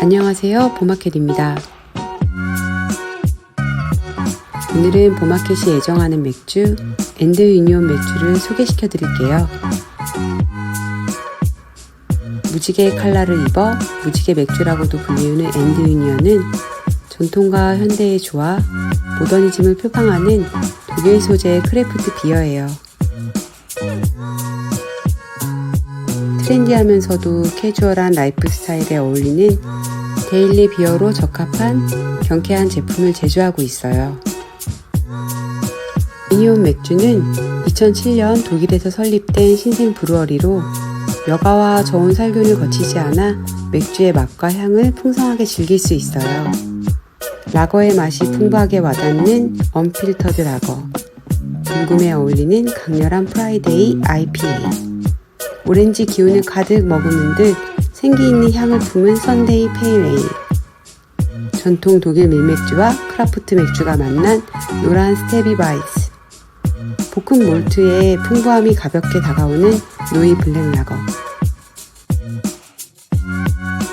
안녕하세요. 보마켓입니다. 오늘은 보마켓이 애정하는 맥주 엔드 유니온 맥주를 소개시켜 드릴게요. 무지개 칼라를 입어 무지개 맥주라고도 불리우는 엔드 유니온은 전통과 현대의 조화, 모더니즘을 표방하는 독일 소재의 크래프트 비어예요. 트렌디하면서도 캐주얼한 라이프 스타일에 어울리는 데일리 비어로 적합한 경쾌한 제품을 제조하고 있어요. 유니온 맥주는 2007년 독일에서 설립된 신생 브루어리로 여가와 저온 살균을 거치지 않아 맥주의 맛과 향을 풍성하게 즐길 수 있어요. 라거의 맛이 풍부하게 와닿는 언필터드 라거, 불금에 어울리는 강렬한 프라이데이 IPA, 오렌지 기운을 가득 머금은 듯 생기 있는 향을 품은 선데이 페이레일, 전통 독일 밀맥주와 크라프트 맥주가 만난 노란 스테비 바이스, 볶음 몰트의 풍부함이 가볍게 다가오는 노이 블랙 라거.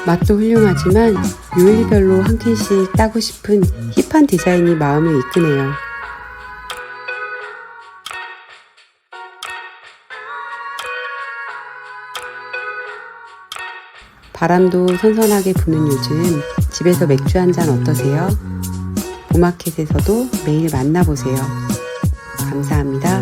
맛도 훌륭하지만 요일별로 한 캔씩 따고 싶은 힙한 디자인이 마음을 이끄네요. 바람도 선선하게 부는 요즘 집에서 맥주 한 잔 어떠세요? 보마켓에서도 매일 만나보세요. 감사합니다.